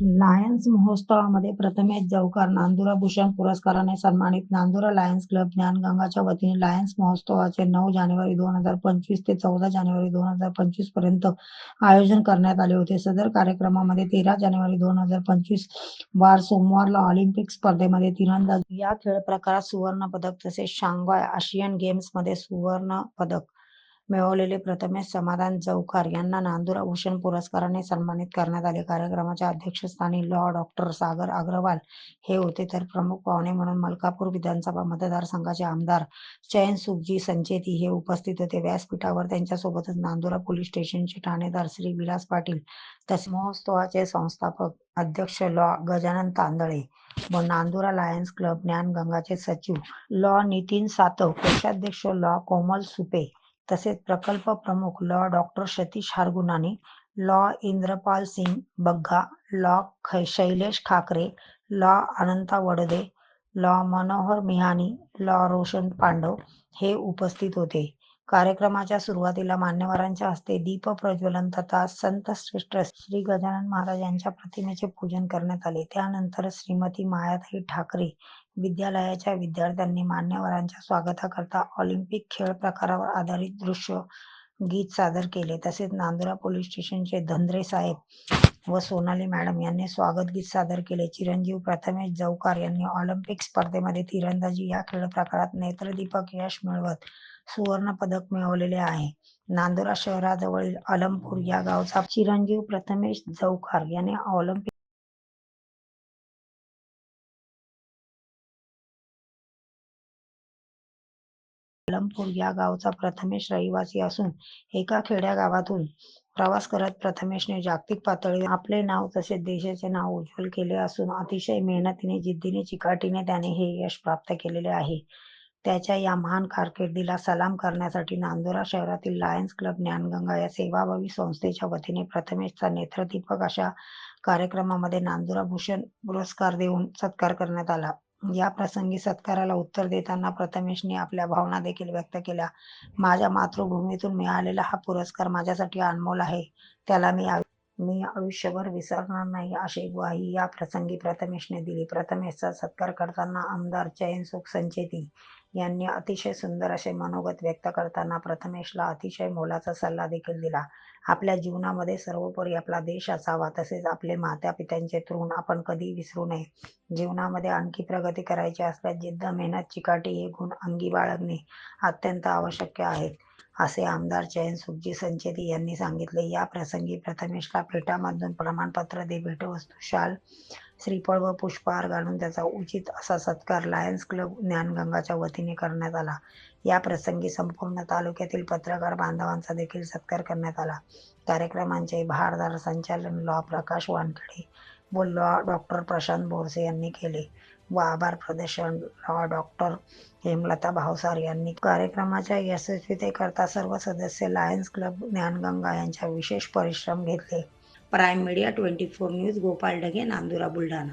Lions महोत्सवामध्ये प्रथमेश जवकार नांदुरा भूषण पुरस्काराने सन्मानित नांदुरा लायन्स क्लब ज्ञानगंगाच्या वतीने लायन्स महोत्सवाचे नऊ जानेवारी दोन हजार पंचवीस ते चौदा जानेवारी दोन हजार पंचवीसपर्यंत आयोजन करण्यात आले होते. सदर कार्यक्रमामध्ये तेरा जानेवारी दोन हजार पंचवीस वार सोमवारला ऑलिम्पिक स्पर्धेमध्ये तिरंदाज या खेळ प्रकारात सुवर्ण पदक तसेच शांघाय आशियन गेम्समध्ये सुवर्ण पदक मिळवलेले प्रथमेश समाधान चौखार यांना नांदुरा भूषण पुरस्काराने सन्मानित करण्यात आले. कार्यक्रमाच्या अध्यक्षस्थानी लॉ डॉक्टर सागर अग्रवाल हे होते. तर प्रमुख पाहुणे म्हणून मलकापूर विधानसभा मतदारसंघाचे आमदार चयन सुखजी संचेती हे उपस्थित होते. व्यासपीठावर त्यांच्यासोबतच नांदुरा पोलीस स्टेशनचे ठाणेदार श्री विलास पाटील तसेच महोत्सवाचे संस्थापक अध्यक्ष लॉ गजानन तांदळे व नांदुरा लायन्स क्लब ज्ञानगंगाचे सचिव लॉ नितीन सातव कोषाध्यक्ष लॉ कोमल सुपे तसेच प्रकल्प प्रमुख Ln. Doctor Satish Hargunani Ln. Indrapal Singh Bagga Ln. Shailesh Khakre Ln. Ananta Wadde Ln. Manohar Mihani Ln. Roshan Pandav हे उपस्थित होते. कार्यक्रमाच्या सुरुवातीला मान्यवरांच्या हस्ते दीप प्रज्वलन तथा संत श्रेष्ठ श्री गजानन महाराज यांच्या प्रतिमेचे पूजन करण्यात आले. त्यानंतर श्रीमती मायाताई ठाकरे विद्यालयाच्या विद्यार्थ्यांनी मान्यवरांच्या स्वागताकरता ऑलिम्पिक खेळ प्रकारावर आधारित दृश्य गीत सादर केले. तसेच नांदुरा पोलीस स्टेशनचे धंद्रे साहेब व सोनाली मॅडम यांनी स्वागत गीत सादर केले. चिरंजीव प्रथमेश जवकार यांनी ऑलिम्पिक स्पर्धेमध्ये तिरंदाजी या खेळ प्रकारात नेत्रदीपक यश मिळवत सुवर्ण पदक मिळवलेले आहे. नांदुरा शहराजवळील अलमपूर या गावचा चिरंजीव प्रथमेश जवकार याने ऑलिम्पिक अलमपूर या गावचा प्रथमेश रहिवासी असून एका खेड्या गावातून प्रवास करत प्रथमेशने जागतिक पातळीवर आपले नाव तसेच देशाचे नाव उज्ज्वल केले असून अतिशय मेहनतीने जिद्दीने चिकाटीने त्याने हे यश प्राप्त केलेले आहे. त्याच्या या महान कारकिर्दीला सलाम करण्यासाठी नांदुरा शहरातील लायन्स क्लब ज्ञानगंगा या सेवाभावी संस्थेच्या वतीने प्रथमेशचा नेत्रदीपक अशा कार्यक्रमामध्ये नांदुरा भूषण पुरस्कार देऊन सत्कार करण्यात आला. या प्रसंगी सत्काराला उत्तर देताना प्रथमेशने आपल्या भावना देखील व्यक्त केल्या. माझ्या मातृभूमीतून मिळालेला हा पुरस्कार माझ्यासाठी अनमोल आहे. त्याला मी मी आयुष्यभर विसरणार नाही अशी ग्वाही या प्रसंगी प्रथमेशने दिली. प्रथमेशचा सत्कार करताना आमदार चयनसुख संचेती यांनी अतिशय सुंदर असे मनोगत व्यक्त करताना प्रथमेशला अतिशय मोलाचा सल्ला देखील दिला. आपल्या जीवनामध्ये सर्वोपरी आपला देश असावा तसेच आपले मात्या पित्यांचे ऋण आपण कधी विसरू नये. जीवनामध्ये आणखी प्रगती करायची असल्यास जिद्द मेहनत चिकाटी हे गुण अंगी बाळगणे अत्यंत आवश्यक आहेत असे आमदार चयन सुखजी संचेती यांनी सांगितले. या प्रसंगी प्रथमेशला पीठामधून प्रमाणपत्र दे भेटवस्तू शाल श्रीफळ व पुष्पहार घालून त्याचा उचित असा सत्कार लायन्स क्लब ज्ञानगंगाच्या वतीने करण्यात आला. या प्रसंगी संपूर्ण तालुक्यातील पत्रकार बांधवांचा देखील सत्कार करण्यात आला. कार्यक्रमांचे भारदार संचालन लॉ प्रकाश वानखेडे व लॉ डॉक्टर प्रशांत बोरसे यांनी केले. व आभार प्रदर्शन डॉक्टर हेमलता भावसार यांनी कार्यक्रमाच्या यशस्वीतेकरता सर्व सदस्य लायन्स क्लब ज्ञानगंगा यांच्या विशेष परिश्रम घेतले. Prime media twenty four news Gopal Dhage Nandura Buldhana.